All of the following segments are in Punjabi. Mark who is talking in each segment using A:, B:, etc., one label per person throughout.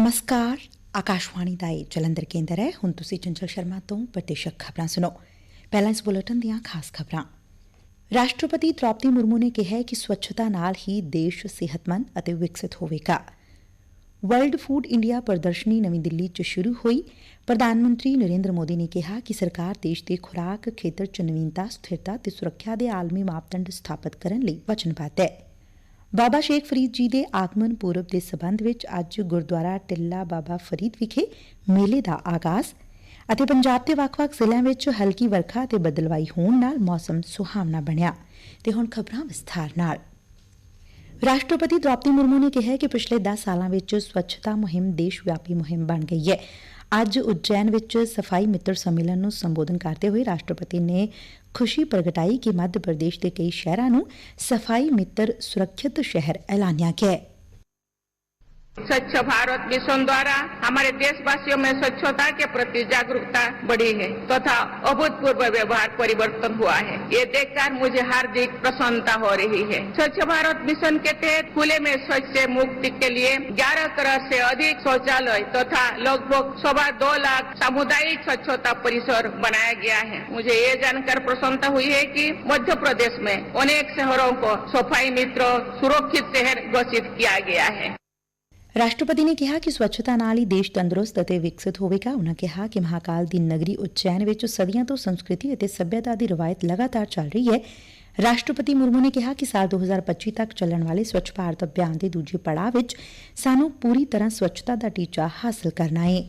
A: ਨਮਸਕਾਰ ਆਕਾਸ਼ਵਾਣੀ ਦਾ ਇਹ ਜਲੰਧਰ ਕੇਂਦਰ ਹੈ ਹੁਣ ਤੁਸੀਂ ਚੰਚਲ ਸ਼ਰਮਾ ਤੋਂ ਪ੍ਰਤੀਸ਼ਕ ਖਬਰਾਂ ਸੁਣੋ ਪਹਿਲਾਂ ਇਸ ਬੁਲੇਟਿਨ ਦੀਆਂ ਖਾਸ ਖਬਰਾਂ ਰਾਸ਼ਟਰਪਤੀ ਦ੍ਰੋਪਦੀ ਮੁਰਮੂ ਨੇ ਕਿਹਾ ਕਿ ਸਵੱਛਤਾ ਨਾਲ ਹੀ ਦੇਸ਼ ਸਿਹਤਮੰਦ ਅਤੇ ਵਿਕਸਿਤ ਹੋਵੇਗਾ ਵਰਲਡ ਫੂਡ ਇੰਡੀਆ ਪ੍ਰਦਰਸ਼ਨੀ ਨਵੀਂ ਦਿੱਲੀ 'ਚ ਸ਼ੁਰੂ ਹੋਈ ਪ੍ਰਧਾਨ ਮੰਤਰੀ ਨਰਿੰਦਰ ਮੋਦੀ ਨੇ ਕਿਹਾ ਕਿ ਸਰਕਾਰ ਦੇਸ਼ ਦੇ ਖੁਰਾਕ ਖੇਤਰ 'ਚ ਨਵੀਨਤਾ ਸਥਿਰਤਾ ਤੇ ਸੁਰੱਖਿਆ ਦੇ ਆਲਮੀ ਮਾਪਦੰਡ ਸਥਾਪਿਤ ਕਰਨ ਲਈ ਵਚਨਬੱਧ ਹੈ ਬਾਬਾ ਸ਼ੇਖ ਫਰੀਦ ਜੀ ਦੇ ਆਗਮਨ ਪੁਰਬ ਦੇ ਸਬੰਧ ਵਿੱਚ ਅੱਜ ਗੁਰਦੁਆਰਾ ਟਿੱਲਾ ਬਾਬਾ ਫਰੀਦ ਵਿਖੇ ਮੇਲੇ ਦਾ ਆਗਾਜ਼ ਅਤੇ ਪੰਜਾਬ ਦੇ ਵੱਖ-ਵੱਖ ਜ਼ਿਲ੍ਹਿਆਂ ਵਿੱਚ ਹਲਕੀ ਵਰਖਾ ਅਤੇ ਬਦਲਵਾਈ ਹੋਣ ਨਾਲ ਮੌਸਮ ਸੁਹਾਵਣਾ ਬਣਿਆ ਤੇ ਹੁਣ ਖਬਰਾਂ ਵਿਸਥਾਰ ਨਾਲ। ਰਾਸ਼ਟਰਪਤੀ ਦ੍ਰੋਪਦੀ ਮੁਰਮੂ ਨੇ ਕਿਹਾ ਕਿ ਪਿਛਲੇ 10 ਸਾਲਾਂ ਵਿੱਚ ਸਵੱਛਤਾ ਮੁਹਿੰਮ ਦੇਸ਼ ਵਿਆਪੀ ਮੁਹਿੰਮ ਬਣ ਗਈ ਹੈ। ਅੱਜ ਉਜੈਨ ਵਿੱਚ ਸਫ਼ਾਈ ਮਿੱਤਰ ਸੰਮੇਲਨ ਨੂੰ ਸੰਬੋਧਨ ਕਰਦੇ ਹੋਏ ਰਾਸ਼ਟਰਪਤੀ ਨੇ ਖੁਸ਼ੀ ਪ੍ਰਗਟਾਈ ਕਿ ਮੱਧ ਪ੍ਰਦੇਸ਼ ਦੇ ਕਈ ਸ਼ਹਿਰਾਂ ਨੂੰ ਸਫ਼ਾਈ ਮਿੱਤਰ ਸੁਰੱਖਿਅਤ ਸ਼ਹਿਰ ਐਲਾਨਿਆ ਗਿਆ ਹੈ।
B: स्वच्छ भारत मिशन द्वारा हमारे देशवासियों में स्वच्छता के प्रति जागरूकता बढ़ी है तथा तो अभूतपूर्व व्यवहार परिवर्तन हुआ है। ये देखकर मुझे हार्दिक प्रसन्नता हो रही है। स्वच्छ भारत मिशन के तहत खुले में स्वच्छ से मुक्ति के लिए 11 करोड़ से अधिक शौचालय तथा तो लगभग सवा दो लाख सामुदायिक स्वच्छता परिसर बनाया गया है। मुझे ये जानकर प्रसन्नता हुई है कि मध्य प्रदेश में अनेक शहरों को सफ़ाई मित्र सुरक्षित शहर घोषित किया गया है।
A: ਰਾਸ਼ਟਰਪਤੀ ਨੇ ਕਿਹਾ ਕਿ ਸਵੱਛਤਾ ਨਾਲ ਹੀ ਦੇਸ਼ ਤੰਦਰੁਸਤ ਅਤੇ ਵਿਕਸਿਤ ਹੋਵੇਗਾ। ਉਨਾਂ ਕਿਹਾ ਕਿ ਮਹਾਕਾਲ ਦੀ ਨਗਰੀ ਉਚੈਨ ਵਿੱਚ ਸਦੀਆਂ ਤੋਂ ਸੰਸਕ੍ਰਿਤੀ ਅਤੇ ਸੱਭਿਅਤਾ ਦੀ ਰਵਾਇਤ ਲਗਾਤਾਰ ਚੱਲ ਰਹੀ ਹੈ। ਰਾਸ਼ਟਰਪਤੀ ਮੁਰਮੂ ਨੇ ਕਿਹਾ ਕਿ ਸਾਲ 2025 ਤੱਕ ਚੱਲਣ ਵਾਲੇ ਸਵੱਛ ਭਾਰਤ ਅਭਿਆਨ ਦੇ ਦੂਜੇ ਪੜਾਅ ਵਿੱਚ ਸਾਨੂੰ ਪੂਰੀ ਤਰ੍ਹਾਂ ਸਵੱਛਤਾ ਦਾ ਟੀਚਾ ਹਾਸਲ ਕਰਨਾ ਹੈ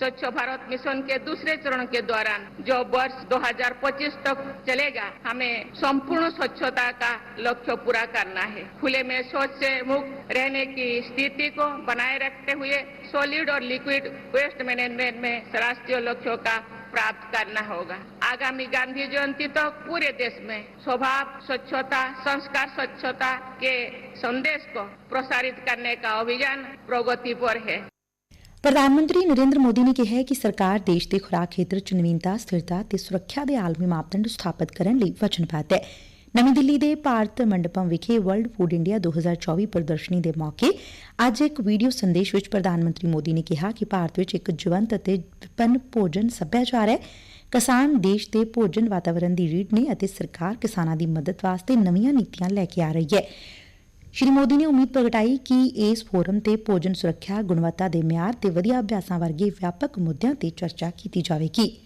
B: स्वच्छ भारत मिशन के दूसरे चरण के दौरान जो वर्ष 2025 तक चलेगा, हमें संपूर्ण स्वच्छता का लक्ष्य पूरा करना है। खुले में शौच से मुक्त रहने की स्थिति को बनाए रखते हुए सॉलिड और लिक्विड वेस्ट मैनेजमेंट में राष्ट्रीय लक्ष्यों का प्राप्त करना होगा। आगामी गांधी जयंती तक तो पूरे देश में स्वभाव, स्वच्छता, संस्कार स्वच्छता के संदेश को प्रसारित करने का अभियान प्रगति पर है।
A: ਪ੍ਰਧਾਨ ਮੰਤਰੀ ਨਰਿੰਦਰ ਮੋਦੀ ਨੇ ਕਿਹਾ ਕਿ ਸਰਕਾਰ ਦੇਸ਼ ਦੇ ਖੁਰਾਕ ਖੇਤਰ 'ਚ ਨਵੀਨਤਾ, ਸਥਿਰਤਾ ਤੇ ਸੁਰੱਖਿਆ ਦੇ ਆਲਮੀ ਮਾਪਦੰਡ ਸਥਾਪਿਤ ਕਰਨ ਲਈ ਵਚਨਬੱਧ ਹੈ। ਨਵੀਂ ਦਿੱਲੀ ਦੇ ਭਾਰਤ ਮੰਡਪਮ ਵਿਖੇ ਵਰਲਡ ਫੂਡ ਇੰਡੀਆ 2024 ਪ੍ਰਦਰਸ਼ਨੀ ਦੇ ਮੌਕੇ ਅੱਜ ਇੱਕ ਵੀਡੀਓ ਸੰਦੇਸ਼ ਵਿੱਚ ਪ੍ਰਧਾਨ ਮੰਤਰੀ ਮੋਦੀ ਨੇ ਕਿਹਾ ਕਿ ਭਾਰਤ ਵਿੱਚ ਇੱਕ ਜੀਵੰਤ ਅਤੇ ਵਿਪਨ ਭੋਜਨ ਸੱਭਿਆਚਾਰ ਹੈ। ਕਿਸਾਨ ਦੇਸ਼ ਦੇ ਭੋਜਨ ਵਾਤਾਵਰਣ ਦੀ ਰੀੜ ਨੇ ਅਤੇ ਸਰਕਾਰ ਕਿਸਾਨਾਂ ਦੀ ਮਦਦ ਵਾਸਤੇ ਨਵੀਆਂ ਨੀਤੀਆਂ ਲੈ ਕੇ ਆ ਰਹੀ ਹੈ। ਸ਼੍ਰੀ ਮੋਦੀ ਨੇ ਉਮੀਦ ਪ੍ਰਗਟਾਈ ਕਿ ਇਸ ਫੋਰਮ ਤੇ ਭੋਜਨ ਸੁਰੱਖਿਆ, ਗੁਣਵੱਤਾ ਦੇ ਮਿਆਰ ਤੇ ਵਧੀਆ ਅਭਿਆਸਾਂ ਵਰਗੇ ਵਿਆਪਕ ਮੁੱਦਿਆਂ ਤੇ ਚਰਚਾ ਕੀਤੀ ਜਾਵੇਗੀ।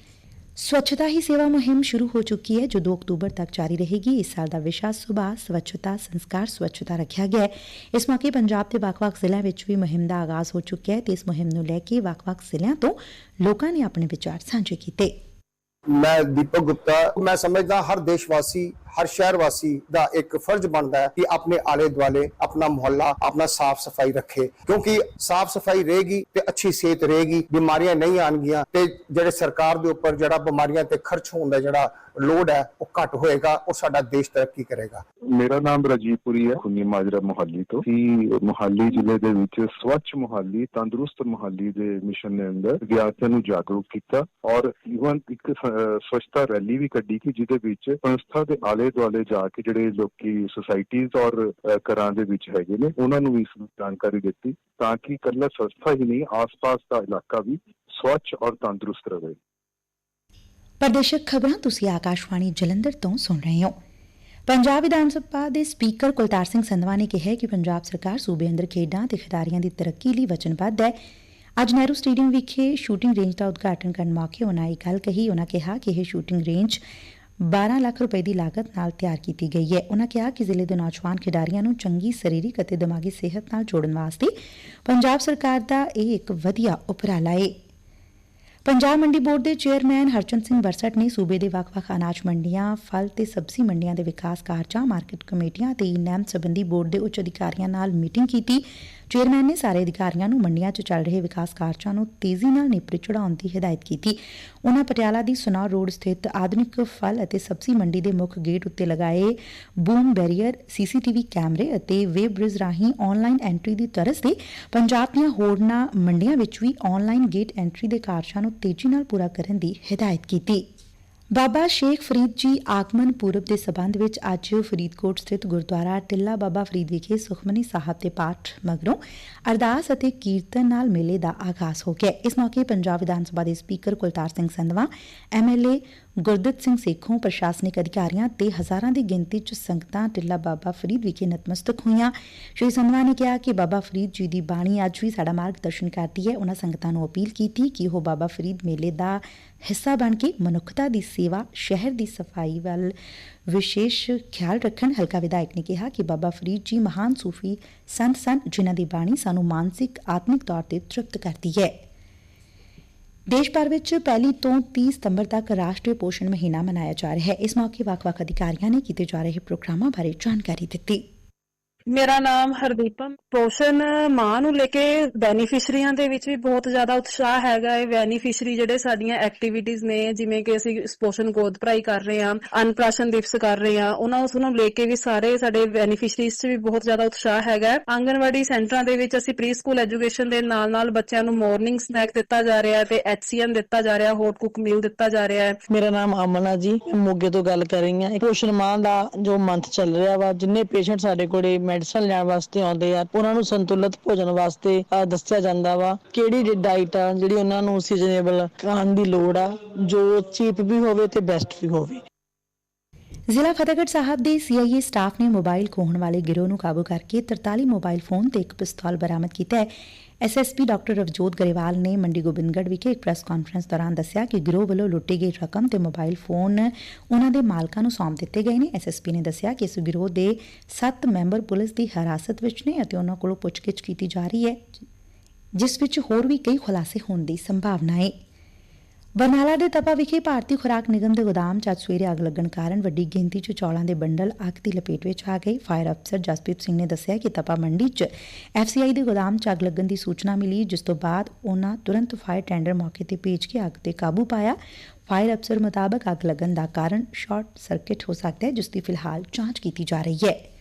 A: ਸਵੱਛਤਾ ਹੀ ਸੇਵਾ ਮੁਹਿੰਮ ਸ਼ੁਰੂ ਹੋ ਚੁੱਕੀ ਹੈ, ਜੋ 2 ਅਕਤੂਬਰ ਤੱਕ ਜਾਰੀ ਰਹੇਗੀ। ਇਸ ਸਾਲ ਦਾ ਵਿਸ਼ਾ ਸੁਭਾ ਸਵੱਛਤਾ, ਸੰਸਕਾਰ ਸਵੱਛਤਾ ਰੱਖਿਆ ਗਿਆ ਹੈ। ਇਸ ਮੌਕੇ ਪੰਜਾਬ ਦੇ ਵੱਖ-ਵੱਖ ਜ਼ਿਲ੍ਹਿਆਂ ਵਿੱਚ ਵੀ ਮੁਹਿੰਮ ਦਾ ਆਗਾਜ਼ ਹੋ ਚੁੱਕਿਆ ਹੈ ਤੇ ਇਸ ਮੁਹਿੰਮ ਨੂੰ ਲੈ ਕੇ ਵੱਖ-ਵੱਖ ਜ਼ਿਲ੍ਹਿਆਂ ਤੋਂ ਲੋਕਾਂ ਨੇ ਆਪਣੇ ਵਿਚਾਰ ਸਾਂਝੇ ਕੀਤੇ।
C: ਮੈਂ ਦੀਪਕ ਗੁਪਤਾ, ਮੈਂ ਸਮਝਦਾ ਹਰ ਦੇਸ਼ਵਾਸੀ ਹਰ ਸ਼ਹਿਰ ਵਾਸੀ ਦਾ ਇੱਕ ਫਰਜ਼ ਬਣਦਾ ਹੈ ਕਿ ਆਪਣੇ ਆਲੇ ਦੁਆਲੇ ਆਪਣਾ ਮੁਹੱਲਾ, ਆਪਣਾ ਸਾਫ਼ ਸਫ਼ਾਈ ਰੱਖੇ। ਕਿਉਂਕਿ ਸਾਫ਼ ਸਫ਼ਾਈ ਰਹੇਗੀ ਤੇ ਅੱਛੀ ਸਿਹਤ ਰਹੇਗੀ, ਬਿਮਾਰੀਆਂ ਨਹੀਂ ਆਣਗੀਆਂ ਤੇ ਜਿਹੜੇ ਸਰਕਾਰ ਦੇ ਉੱਪਰ ਜਿਹੜਾ ਬਿਮਾਰੀਆਂ ਤੇ ਖਰਚ ਹੋਣ ਦਾ ਜਿਹੜਾ ਲੋਡ ਹੈ, ਉਹ ਘੱਟ ਹੋਏਗਾ, ਉਹ ਸਾਡਾ ਦੇਸ਼ ਤਰੱਕੀ ਕਰੇਗਾ।
D: ਮੇਰਾ ਨਾਮ ਰਾਜੀਵਪੁਰੀ ਹੈ, ਖੁੰਨੀ ਮਾਜਰਾ ਮੁਹੱਲੀ ਤੋਂ। ਕਿ ਮੁਹੱਲੀ ਜ਼ਿਲ੍ਹੇ ਦੇ ਵਿੱਚ ਸਵੱਛ ਮੁਹੱਲੀ, ਤੰਦਰੁਸਤ ਮੁਹੱਲੀ ਦੇ ਮਿਸ਼ਨ ਦੇ ਅੰਦਰ ਵਿਦਿਆਰਥੀਆਂ ਨੂੰ ਜਾਗਰੂਕ ਕੀਤਾ ਔਰ ਇਵਨ ਇੱਕ ਸ- ਸਵੱਛਤਾ ਰੈਲੀ ਵੀ ਕੱਢੀ ਕਿ ਜਿਹਦੇ ਵਿੱਚ ਸੰਸਥਾ ਦੇ ਆਲੇ ਦੁਆਲੇ ਜਾ ਕੇ ਜਿਹੜੇ ਲੋਕੀ ਸੁਸਾਇਟੀਜ਼ ਔਰ ਘਰਾਂ ਦੇ ਵਿੱਚ ਹੈਗੇ ਨੇ, ਉਹਨਾਂ ਨੂੰ ਵੀ ਇਸ ਦੀ ਜਾਣਕਾਰੀ ਦਿੱਤੀ ਤਾਂ ਕਿ ਇਕੱਲਾ ਸੰਸਥਾ ਹੀ ਨਹੀਂ, ਆਸ-ਪਾਸ ਦਾ ਇਲਾਕਾ ਵੀ ਸਵੱਛ ਔਰ ਤੰਦਰੁਸਤ ਰਹੇ।
A: ਪ੍ਰਦੇਸ਼ਕ ਖਬਰਾਂ ਤੁਸੀਂ ਆਕਾਸ਼ਵਾਣੀ ਜਲੰਧਰ ਤੋਂ ਸੁਣ ਰਹੇ ਹੋ। ਪੰਜਾਬ ਵਿਧਾਨ ਸਭਾ ਦੇ ਸਪੀਕਰ ਕੁਲਤਾਰ ਸਿੰਘ ਸੰਧਵਾ ਨੇ ਕਿਹਾ ਕਿ ਪੰਜਾਬ ਸਰਕਾਰ ਸੂਬੇ ਅੰਦਰ ਖੇਡਾਂ ਤੇ ਖਿਡਾਰੀਆਂ ਦੀ ਤਰੱਕੀ ਲਈ ਵਚਨਬੱਧ ਹੈ। ਅੱਜ ਨਹਿਰੂ ਸਟੇਡੀਅਮ ਵਿਖੇ ਸ਼ੂਟਿੰਗ ਰੇਂਜ ਦਾ ਉਦਘਾਟਨ ਕਰਨ ਮੌਕੇ ਉਨ੍ਹਾਂ ਇਹ ਗੱਲ ਕਹੀ। ਉਨ੍ਹਾਂ ਕਿਹਾ ਕਿ ਇਹ ਸ਼ੂਟਿੰਗ ਰੇਂਜ 12 ਲੱਖ ਰੁਪਏ ਦੀ ਲਾਗਤ ਨਾਲ ਤਿਆਰ ਕੀਤੀ ਗਈ ਹੈ ਉਨ੍ਹਾਂ ਕਿਹਾ ਕਿ ਜ਼ਿਲ੍ਹੇ ਦੇ ਨੌਜਵਾਨ ਖਿਡਾਰੀਆਂ ਨੂੰ ਚੰਗੀ ਸਰੀਰਕ ਅਤੇ ਦਿਮਾਗੀ ਸਿਹਤ ਨਾਲ ਜੋੜਨ ਵਾਸਤੇ ਪੰਜਾਬ ਸਰਕਾਰ ਦਾ ਇਹ ਇੱਕ ਵਧੀਆ ਉਪਰਾਲਾ ਹੈ ਪੰਜਾਬ ਮੰਡੀ ਬੋਰਡ ਦੇ ਚੇਅਰਮੈਨ ਹਰਚੰਦ ਸਿੰਘ ਬਰਸਟ ਨੇ ਸੂਬੇ ਦੇ ਵੱਖ-ਵੱਖ ਅਨਾਜ ਮੰਡੀਆਂ, ਫਲ ਤੇ ਸਬਜ਼ੀ ਮੰਡੀਆਂ ਦੇ ਵਿਕਾਸ ਕਾਰਜਾਂ, ਮਾਰਕੀਟ ਕਮੇਟੀਆਂ ਤੇ ਨੈਮ ਸੰਬੰਧੀ ਬੋਰਡ ਦੇ ਉੱਚ ਅਧਿਕਾਰੀਆਂ ਨਾਲ ਮੀਟਿੰਗ ਕੀਤੀ। ਚੇਅਰਮੈਨ ਨੇ ਸਾਰੇ ਅਧਿਕਾਰੀਆਂ ਨੂੰ ਮੰਡੀਆਂ 'ਚ ਚੱਲ ਰਹੇ ਵਿਕਾਸ ਕਾਰਜਾਂ ਨੂੰ ਤੇਜ਼ੀ ਨਾਲ ਨੇਪਰੇ ਚੜਾਉਣ ਦੀ ਹਦਾਇਤ ਕੀਤੀ। ਉਨ੍ਹਾਂ ਪਟਿਆਲਾ ਦੀ ਸੁਨਾਰ ਰੋਡ ਸਥਿਤ ਆਧੁਨਿਕ ਫਲ ਅਤੇ ਸਬਜ਼ੀ ਮੰਡੀ ਦੇ ਮੁੱਖ ਗੇਟ ਉੱਤੇ ਲਗਾਏ ਬੂਮ ਬੈਰੀਅਰ, ਸੀਸੀਟੀਵੀ ਕੈਮਰੇ ਅਤੇ ਵੇਬ ਬ੍ਰਿਜ ਰਾਹੀਂ ਆਨਲਾਈਨ ਐਂਟਰੀ ਦੀ ਤਰਜ਼ ਤੇ ਪੰਜਾਬ ਦੀਆਂ ਹੋਰਨਾਂ ਮੰਡੀਆਂ ਵਿੱਚ ਵੀ ਆਨਲਾਈਨ ਗੇਟ ਐਂਟਰੀ ਦੇ ਕਾਰਜਾਂ ਨੂੰ ਤੇਜ਼ੀ ਨਾਲ ਪੂਰਾ ਕਰਨ ਦੀ ਹਦਾਇਤ ਕੀਤੀ। ਬਾਬਾ ਸ਼ੇਖ ਫਰੀਦ ਜੀ ਆਗਮਨ ਪੁਰਬ ਦੇ ਸਬੰਧ ਵਿੱਚ ਅੱਜ ਫਰੀਦਕੋਟ ਸਥਿਤ ਗੁਰਦੁਆਰਾ ਟਿੱਲਾ ਬਾਬਾ ਫਰੀਦ ਵਿਖੇ ਸੁਖਮਨੀ ਸਾਹਿਬ ਦੇ ਪਾਠ ਮਗਰੋਂ ਅਰਦਾਸ ਅਤੇ ਕੀਰਤਨ ਨਾਲ ਮੇਲੇ ਦਾ ਆਗਾਜ਼ ਹੋ ਗਿਆ। ਇਸ ਮੌਕੇ ਪੰਜਾਬ ਵਿਧਾਨ ਸਭਾ ਦੇ ਸਪੀਕਰ ਕੁਲਤਾਰ ਸਿੰਘ ਸੰਧਵਾ ਐਮਐਲਏ ਗੁਰਦਿੱਤ ਸਿੰਘ ਸੇਖੋਂ ਪ੍ਰਸ਼ਾਸਨਿਕ ਅਧਿਕਾਰੀਆਂ ਤੇ ਹਜ਼ਾਰਾਂ ਦੀ ਗਿਣਤੀ 'ਚ ਸੰਗਤਾਂ ਟਿੱਲਾ ਬਾਬਾ ਫਰੀਦ ਵਿਖੇ ਨਤਮਸਤਕ ਹੋਈਆਂ। ਸ਼੍ਰੀ ਸੰਧਵਾ ਨੇ ਕਿਹਾ ਕਿ ਬਾਬਾ ਫਰੀਦ ਜੀ ਦੀ ਬਾਣੀ ਅੱਜ ਵੀ ਸਾਡਾ ਮਾਰਗਦਰਸ਼ਨ ਕਰਦੀ ਹੈ। ਉਹਨਾਂ ਸੰਗਤਾਂ ਨੂੰ ਅਪੀਲ ਕੀਤੀ ਕਿ ਉਹ ਬਾਬਾ ਫਰੀਦ ਮੇਲੇ ਦਾ ਹਿੱਸਾ ਬਣ ਕੇ ਮਨੁੱਖਤਾ ਦੀ ਸੇਵਾ, ਸ਼ਹਿਰ ਦੀ ਸਫ਼ਾਈ ਵੱਲ ਵਿਸ਼ੇਸ਼ ਖਿਆਲ ਰੱਖਣ। ਹਲਕਾ ਵਿਧਾਇਕ ਨੇ ਕਿਹਾ ਕਿ ਬਾਬਾ ਫਰੀਦ ਜੀ ਮਹਾਨ ਸੂਫੀ ਸੰਤ ਸਨ ਜਿਨ੍ਹਾਂ ਦੀ ਬਾਣੀ ਸਾਨੂੰ ਮਾਨਸਿਕ, ਆਤਮਿਕ ਤੌਰ ਤੇ ਤ੍ਰਿਪਤ ਕਰਦੀ ਹੈ। ਦੇਸ਼ ਭਰ ਵਿੱਚ ਪਹਿਲੀ ਤੋਂ 30 ਸਤੰਬਰ ਤੱਕ ਰਾਸ਼ਟਰੀ ਪੋਸ਼ਣ ਮਹੀਨਾ ਮਨਾਇਆ ਜਾ ਰਿਹਾ ਹੈ ਇਸ ਮੌਕੇ ਵੱਖ-ਵੱਖ ਅਧਿਕਾਰੀਆਂ ਨੇ ਕੀਤੇ ਜਾ ਰਹੇ ਪ੍ਰੋਗਰਾਮਾਂ ਬਾਰੇ ਜਾਣਕਾਰੀ ਦਿੱਤੀ
E: ਮੇਰਾ ਨਾਮ ਹਰਦੀਪਮ ਪੋਸ਼ਣ ਮਾਂ ਨੂੰ ਲੈ ਕੇ ਬੈਨੀਫੀਸ਼ਰੀਆਂ ਦੇ ਵਿੱਚ ਵੀ ਬਹੁਤ ਜ਼ਿਆਦਾ ਉਤਸ਼ਾਹ ਹੈਗਾ ਹੈ। ਬੈਨੀਫੀਸ਼ਰੀ ਜਿਹੜੇ ਸਾਡੀਆਂ ਐਕਟੀਵਿਟੀਜ਼ ਨੇ, ਜਿਵੇਂ ਕਿ ਅਸੀਂ ਪੋਸ਼ਣ ਗੋਦ ਭਰਾਈ ਕਰ ਰਹੇ ਹਾਂ, ਅਨਪ੍ਰਾਸ਼ਨ ਦਿਵਸ ਕਰ ਰਹੇ ਹਾਂ, ਉਹਨਾਂ ਉਸ ਨੂੰ ਲੈ ਕੇ ਵੀ ਸਾਰੇ ਸਾਡੇ ਬੈਨੀਫੀਸ਼ਰੀਜ਼ 'ਚ ਵੀ ਬਹੁਤ ਜ਼ਿਆਦਾ ਉਤਸ਼ਾਹ ਹੈਗਾ ਆਂਗਨਵਾੜੀ ਸੈਂਟਰਾਂ ਦੇ ਵਿੱਚ ਅਸੀਂ ਪ੍ਰੀ ਸਕੂਲ ਐਜੂਕੇਸ਼ਨ ਦੇ ਨਾਲ ਨਾਲ ਬੱਚਿਆਂ ਨੂੰ ਮਾਰਨਿੰਗ ਸਨੈਕ ਦਿੱਤਾ ਜਾ ਰਿਹਾ ਹੈ ਤੇ ਐਚਸੀਐਮ ਦਿੱਤਾ ਜਾ ਰਿਹਾ ਹੋਟ ਕੁਕ ਮੀਲ ਦਿੱਤਾ ਜਾ ਰਿਹਾ ਹੈ।
F: ਮੇਰਾ ਨਾਮ ਅਮਨ ਆ ਜੀ, ਮੋਗੇ ਤੋਂ ਗੱਲ ਕਰ ਰਹੀ ਹਾਂ। ਪੋਸ਼ਣ ਮਾਂ ਦਾ ਜੋ ਮੰਥ ਚੱਲ ਰਿਹਾ ਵਾ, ਜਿੰਨੇ ਪੇਸ਼ੈਂਟ ਸਾਡੇ ਕੋਲੇ ਮੈਡੀਸਨ ਲੈਣ ਵਾਸਤੇ ਆਉਂਦੇ ਆ, ਉਹਨਾਂ ਨੂੰ ਸੰਤੁਲਿਤ ਭੋਜਨ ਵਾਸਤੇ ਦੱਸਿਆ ਜਾਂਦਾ ਵਾ। ਕਿਹੜੀ ਡਾਈਟ ਆ, ਜਿਹੜੀ ਉਹਨਾਂ ਨੂੰ ਸੀਜ਼ਨੇਬਲ ਖਾਣ ਦੀ ਲੋੜ ਆ, ਜੋ ਚੀਪ ਵੀ ਹੋਵੇ ਤੇ ਬੈਸਟ ਵੀ ਹੋਵੇ।
A: ਜ਼ਿਲ੍ਹਾ ਫਤਿਹਗੜ੍ਹ ਸਾਹਿਬ ਦੇ ਸੀਆਈਏ ਸਟਾਫ ਨੇ ਮੋਬਾਈਲ ਖੋਹਣ ਵਾਲੇ ਗਿਰੋਹ ਨੂੰ ਕਾਬੂ ਕਰਕੇ 43 ਮੋਬਾਈਲ ਫੋਨ ਤੇ ਇੱਕ ਪਿਸਤੌਲ ਬਰਾਮਦ ਕੀਤਾ ਹੈ। ਐਸਐਸਪੀ ਡਾਕਟਰ ਰਵਜੋਤ ਗਰੇਵਾਲ ਨੇ ਮੰਡੀ ਗੋਬਿੰਦਗੜ੍ਹ ਵਿਖੇ ਇੱਕ ਪ੍ਰੈਸ ਕਾਨਫਰੰਸ ਦੌਰਾਨ ਦੱਸਿਆ ਕਿ ਗਿਰੋਹ ਵੱਲੋਂ ਲੁੱਟੀ ਗਈ ਰਕਮ ਤੇ ਮੋਬਾਈਲ ਫੋਨ ਉਹਨਾਂ ਦੇ ਮਾਲਕਾਂ ਨੂੰ ਸੌਂਪ ਦਿੱਤੇ ਗਏ ਨੇ। ਐਸਐਸਪੀ ਨੇ ਦੱਸਿਆ ਕਿ ਇਸ ਗਿਰੋਹ ਦੇ 7 ਮੈਂਬਰ ਪੁਲਿਸ ਦੀ ਹਿਰਾਸਤ ਵਿੱਚ ਨੇ ਅਤੇ ਉਹਨਾਂ ਕੋਲੋਂ ਪੁੱਛਗਿੱਛ ਕੀਤੀ ਜਾ ਰਹੀ ਹੈ, ਜਿਸ ਵਿੱਚ ਹੋਰ ਵੀ ਕਈ ਖੁਲਾਸੇ ਹੋਣ ਦੀ ਸੰਭਾਵਨਾ ਹੈ। ਬਰਨਾਲਾ ਦੇ ਤਪਾ ਵਿਖੇ ਭਾਰਤੀ ਖੁਰਾਕ ਨਿਗਮ ਦੇ ਗੋਦਾਮ 'ਚ ਅੱਜ ਸਵੇਰੇ ਅੱਗ ਲੱਗਣ ਕਾਰਨ ਵੱਡੀ ਗਿਣਤੀ 'ਚ ਚੌਲਾਂ ਦੇ ਬੰਡਲ ਅੱਗ ਦੀ ਲਪੇਟ ਵਿੱਚ ਆ ਗਏ। ਫਾਇਰ ਅਫਸਰ ਜਸਪ੍ਰੀਤ ਸਿੰਘ ਨੇ ਦੱਸਿਆ ਕਿ ਤਪਾ ਮੰਡੀ 'ਚ ਐਫਸੀਆਈ ਦੇ ਗੋਦਾਮ 'ਚ ਅੱਗ ਲੱਗਣ ਦੀ ਸੂਚਨਾ ਮਿਲੀ, ਜਿਸ ਤੋਂ ਬਾਅਦ ਉਹਨਾਂ ਤੁਰੰਤ ਫਾਇਰ ਟੈਂਡਰ ਮੌਕੇ ਤੇ ਭੇਜ ਕੇ ਅੱਗ ਤੇ ਕਾਬੂ ਪਾਇਆ। ਫਾਇਰ ਅਫਸਰ ਮੁਤਾਬਕ ਅੱਗ ਲੱਗਣ ਦਾ ਕਾਰਨ ਸ਼ਾਰਟ ਸਰਕਟ ਹੋ ਸਕਦਾ ਹੈ, ਜਿਸ ਦੀ ਫਿਲਹਾਲ ਜਾਂਚ ਕੀਤੀ ਜਾ ਰਹੀ ਹੈ।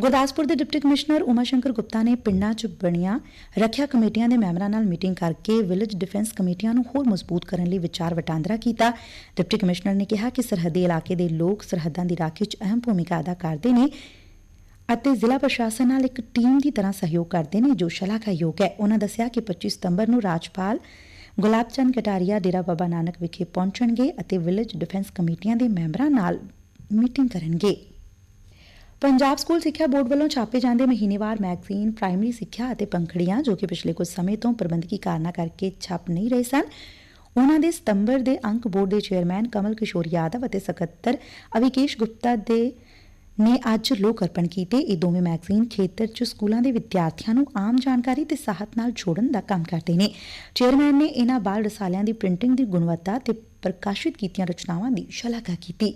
A: ਗੁਰਦਾਸਪੁਰ ਦੇ ਡਿਪਟੀ ਕਮਿਸ਼ਨਰ ਉਮਾ ਸ਼ੰਕਰ ਗੁਪਤਾ ਨੇ ਪਿੰਡਾਂ 'ਚ ਬਣੀਆਂ ਰੱਖਿਆ ਕਮੇਟੀਆਂ ਦੇ ਮੈਂਬਰਾਂ ਨਾਲ ਮੀਟਿੰਗ ਕਰਕੇ ਵਿਲੇਜ ਡਿਫੈਂਸ ਕਮੇਟੀਆਂ ਨੂੰ ਹੋਰ ਮਜ਼ਬੂਤ ਕਰਨ ਲਈ ਵਿਚਾਰ ਵਟਾਂਦਰਾ ਕੀਤਾ। ਡਿਪਟੀ ਕਮਿਸ਼ਨਰ ਨੇ ਕਿਹਾ ਕਿ ਸਰਹੱਦੀ ਇਲਾਕੇ ਦੇ ਲੋਕ ਸਰਹੱਦਾਂ ਦੀ ਰਾਖੀ 'ਚ ਅਹਿਮ ਭੂਮਿਕਾ ਅਦਾ ਕਰਦੇ ਨੇ ਅਤੇ ਜ਼ਿਲ੍ਹਾ ਪ੍ਰਸ਼ਾਸਨ ਨਾਲ ਇੱਕ ਟੀਮ ਦੀ ਤਰ੍ਹਾਂ ਸਹਿਯੋਗ ਕਰਦੇ ਨੇ, ਜੋ ਸ਼ਲਾਘਾਯੋਗ ਹੈ। ਉਹਨਾਂ ਦੱਸਿਆ ਕਿ 25 ਸਤੰਬਰ ਨੂੰ ਰਾਜਪਾਲ ਗੁਲਾਬ ਚੰਦ ਕਟਾਰੀਆ, ਡੇਰਾ ਬਾਬਾ ਨਾਨਕ ਵਿਖੇ ਪਹੁੰਚਣਗੇ ਅਤੇ ਵਿਲੇਜ ਡਿਫੈਂਸ ਕਮੇਟੀਆਂ ਦੇ ਮੈਂਬਰਾਂ ਨਾਲ ਮੀਟਿੰਗ ਕਰਨਗੇ। ਪੰਜਾਬ ਸਕੂਲ ਸਿੱਖਿਆ ਬੋਰਡ ਵੱਲੋਂ ਛਾਪੇ ਜਾਂਦੇ ਮਹੀਨੇਵਾਰ ਮੈਗਜ਼ੀਨ, ਪ੍ਰਾਇਮਰੀ ਸਿੱਖਿਆ ਅਤੇ ਪੰਖੜੀਆਂ, ਜੋ ਕਿ ਪਿਛਲੇ ਕੁਝ ਸਮੇਂ ਤੋਂ ਪ੍ਰਬੰਧਕੀ ਕਾਰਨਾਂ ਕਰਕੇ ਛਪ ਨਹੀਂ ਰਹੇ ਸਨ, ਉਹਨਾਂ ਦੇ ਸਤੰਬਰ ਦੇ ਅੰਕ ਬੋਰਡ ਦੇ ਚੇਅਰਮੈਨ ਕਮਲ ਕਿਸ਼ੋਰ ਯਾਦਵ ਅਤੇ ਸਕੱਤਰ ਅਵਿਕੇਸ਼ ਗੁਪਤਾ ਦੇ ਨੇ ਅੱਜ ਲੋਕ ਅਰਪਣ ਕੀਤੇ। ਇਹ ਦੋਵੇਂ ਮੈਗਜ਼ੀਨ ਖੇਤਰ 'ਚ ਸਕੂਲਾਂ ਦੇ ਵਿਦਿਆਰਥੀਆਂ ਨੂੰ ਆਮ ਜਾਣਕਾਰੀ ਤੇ ਸਾਹਤ ਨਾਲ ਜੋੜਨ ਦਾ ਕੰਮ ਕਰਦੇ ਨੇ। ਚੇਅਰਮੈਨ ਨੇ ਇਹਨਾਂ ਬਾਲ ਰਸਾਲਿਆਂ ਦੀ ਪ੍ਰਿੰਟਿੰਗ ਦੀ ਗੁਣਵੱਤਾ ਤੇ ਪ੍ਰਕਾਸ਼ਿਤ ਕੀਤੀਆਂ ਰਚਨਾਵਾਂ ਦੀ ਸ਼ਲਾਘਾ ਕੀਤੀ।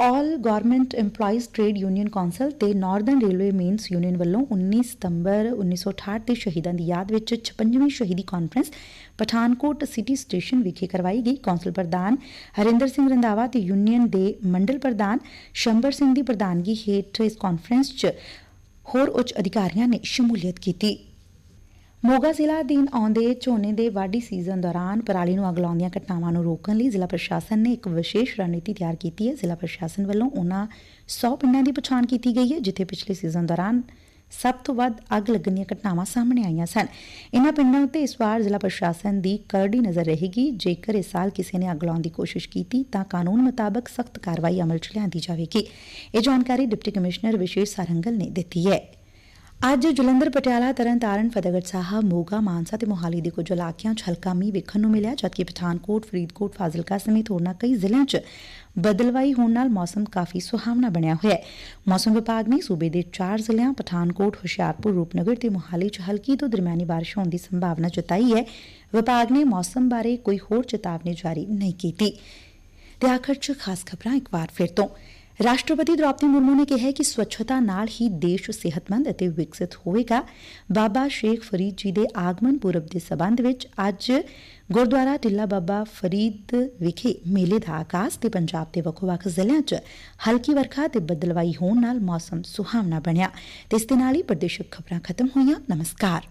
A: All government EMPLOYEES trade union council ਤੇ ਨਾਰਦਰਨ ਰੇਲਵੇ ਮੇਨਸ ਯੂਨੀਅਨ ਵੱਲੋਂ 19 ਸਤੰਬਰ 1968 ਦੇ ਸ਼ਹੀਦਾਂ ਦੀ ਯਾਦ ਵਿੱਚ 56ਵੀਂ ਸ਼ਹੀਦੀ ਕਾਨਫਰੰਸ ਪਠਾਨਕੋਟ ਸਿਟੀ ਸਟੇਸ਼ਨ ਵਿਖੇ ਕਰਵਾਈ ਗਈ। ਕੌਂਸਲ ਪ੍ਰਧਾਨ ਹਰਿੰਦਰ ਸਿੰਘ ਰੰਧਾਵਾ ਤੇ ਯੂਨੀਅਨ ਦੇ ਮੰਡਲ ਪ੍ਰਧਾਨ ਸ਼ੰਬਰ ਸਿੰਘ ਦੀ ਪ੍ਰਧਾਨਗੀ ਹੇਠ ਇਸ ਕਾਨਫਰੰਸ 'ਚ ਹੋਰ ਉੱਚ ਅਧਿਕਾਰੀਆਂ ਨੇ ਸ਼ਮੂਲੀਅਤ ਕੀਤੀ। ਮੋਗਾ ਜ਼ਿਲ੍ਹਾ ਅਧੀਨ ਆਉਂਦੇ ਝੋਨੇ ਦੇ ਵਾਢੀ ਸੀਜ਼ਨ ਦੌਰਾਨ ਪਰਾਲੀ ਨੂੰ ਅੱਗ ਲਾਉਣ ਦੀਆਂ ਘਟਨਾਵਾਂ ਨੂੰ ਰੋਕਣ ਲਈ ਜ਼ਿਲ੍ਹਾ ਪ੍ਰਸ਼ਾਸਨ ਨੇ ਇੱਕ ਵਿਸ਼ੇਸ਼ ਰਣਨੀਤੀ ਤਿਆਰ ਕੀਤੀ ਹੈ। ਜ਼ਿਲ੍ਹਾ ਪ੍ਰਸ਼ਾਸਨ ਵੱਲੋਂ ਉਹਨਾਂ 100 ਪਿੰਡਾਂ ਦੀ ਪਛਾਣ ਕੀਤੀ ਗਈ ਹੈ, ਜਿੱਥੇ ਪਿਛਲੇ ਸੀਜ਼ਨ ਦੌਰਾਨ ਸਭ ਤੋਂ ਵੱਧ ਅੱਗ ਲੱਗਣ ਦੀਆਂ ਘਟਨਾਵਾਂ ਸਾਹਮਣੇ ਆਈਆਂ ਸਨ। ਇਨ੍ਹਾਂ ਪਿੰਡਾਂ ਉੱਤੇ ਇਸ ਵਾਰ ਜ਼ਿਲ੍ਹਾ ਪ੍ਰਸ਼ਾਸਨ ਦੀ ਕਰੜੀ ਨਜ਼ਰ ਰਹੇਗੀ। ਜੇਕਰ ਇਸ ਸਾਲ ਕਿਸੇ ਨੇ ਅੱਗ ਲਾਉਣ ਦੀ ਕੋਸ਼ਿਸ਼ ਕੀਤੀ, ਤਾਂ ਕਾਨੂੰਨ ਮੁਤਾਬਕ ਸਖਤ ਕਾਰਵਾਈ ਅਮਲ 'ਚ ਲਿਆਂਦੀ ਜਾਵੇਗੀ। ਇਹ ਜਾਣਕਾਰੀ ਡਿਪਟੀ ਕਮਿਸ਼ਨਰ ਵਿਸ਼ੇਸ਼ ਸਾਰੰਗਲ ਨੇ ਦਿੱਤੀ ਹੈ। ਅੱਜ ਜਲੰਧਰ, ਪਟਿਆਲਾ, ਤਰਨਤਾਰਨ, ਫਤਿਹਗੜ੍ਹ ਸਾਹਿਬ, ਮੋਗਾ, ਮਾਨਸਾ ਤੇ ਮੋਹਾਲੀ ਦੇ ਕੁਝ ਇਲਾਕਿਆਂ 'ਚ ਹਲਕਾ ਮੀਂਹ ਵੇਖਣ ਨੂੰ ਮਿਲਿਆ, ਜਦਕਿ ਪਠਾਨਕੋਟ, ਫਰੀਦਕੋਟ, ਫਾਜ਼ਿਲਕਾ ਸਮੇਤ ਹੋਰਨਾਂ ਕਈ ਜ਼ਿਲ੍ਹਿਆਂ 'ਚ ਬਦਲਵਾਈ ਹੋਣ ਨਾਲ ਮੌਸਮ ਕਾਫੀ ਸੁਹਾਵਣਾ ਬਣਿਆ ਹੋਇਆ ਹੈ। ਮੌਸਮ ਵਿਭਾਗ ਨੇ ਸੂਬੇ ਦੇ ਚਾਰ ਜ਼ਿਲ੍ਹਿਆਂ, ਪਠਾਨਕੋਟ, ਹੁਸ਼ਿਆਰਪੁਰ, ਰੂਪਨਗਰ ਤੇ ਮੋਹਾਲੀ 'ਚ ਹਲਕੀ ਤੋਂ ਦਰਮਿਆਨੀ ਬਾਰਿਸ਼ ਹੋਣ ਦੀ ਸੰਭਾਵਨਾ ਜਤਾਈ ਹੈ। ਵਿਭਾਗ ਨੇ ਮੌਸਮ ਬਾਰੇ ਕੋਈ ਹੋਰ ਚੇਤਾਵਨੀ ਜਾਰੀ ਨਹੀਂ ਕੀਤੀ। ਤੇ ਆਖਰ 'ਚ ਖਾਸ ਖਬਰਾਂ ਇੱਕ ਵਾਰ ਫਿਰ ਤੋਂ। ਰਾਸ਼ਟਰਪਤੀ ਦ੍ਰੋਪਦੀ ਮੁਰਮੂ ਨੇ ਕਿਹੈ ਕਿ ਸਵੱਛਤਾ ਨਾਲ ਹੀ ਦੇਸ਼ ਸਿਹਤਮੰਦ ਅਤੇ ਵਿਕਸਿਤ ਹੋਵੇਗਾ। ਬਾਬਾ ਸ਼ੇਖ ਫਰੀਦ ਜੀ ਦੇ ਆਗਮਨ ਪੁਰਬ ਦੇ ਸਬੰਧ ਵਿੱਚ ਅੱਜ ਗੁਰਦੁਆਰਾ ਟਿੱਲਾ ਬਾਬਾ ਫਰੀਦ ਵਿਖੇ ਮੇਲੇ ਦਾ ਆਗਾਜ਼ ਤੇ ਪੰਜਾਬ ਦੇ ਵੱਖ-ਵੱਖ ਜ਼ਿਲ੍ਹਿਆਂ 'ਚ ਹਲਕੀ ਵਰਖਾ ਤੇ ਬੱਦਲਵਾਈ ਹੋਣ ਨਾਲ ਮੌਸਮ ਸੁਹਾਵਣਾ ਬਣਿਆ। ਤੇ ਇਸ ਦੇ ਨਾਲ ਹੀ ਪ੍ਰਦੇਸ਼ਕ ਖਬਰਾਂ ਖਤਮ ਹੋਈਆਂ। ਨਮਸਕਾਰ।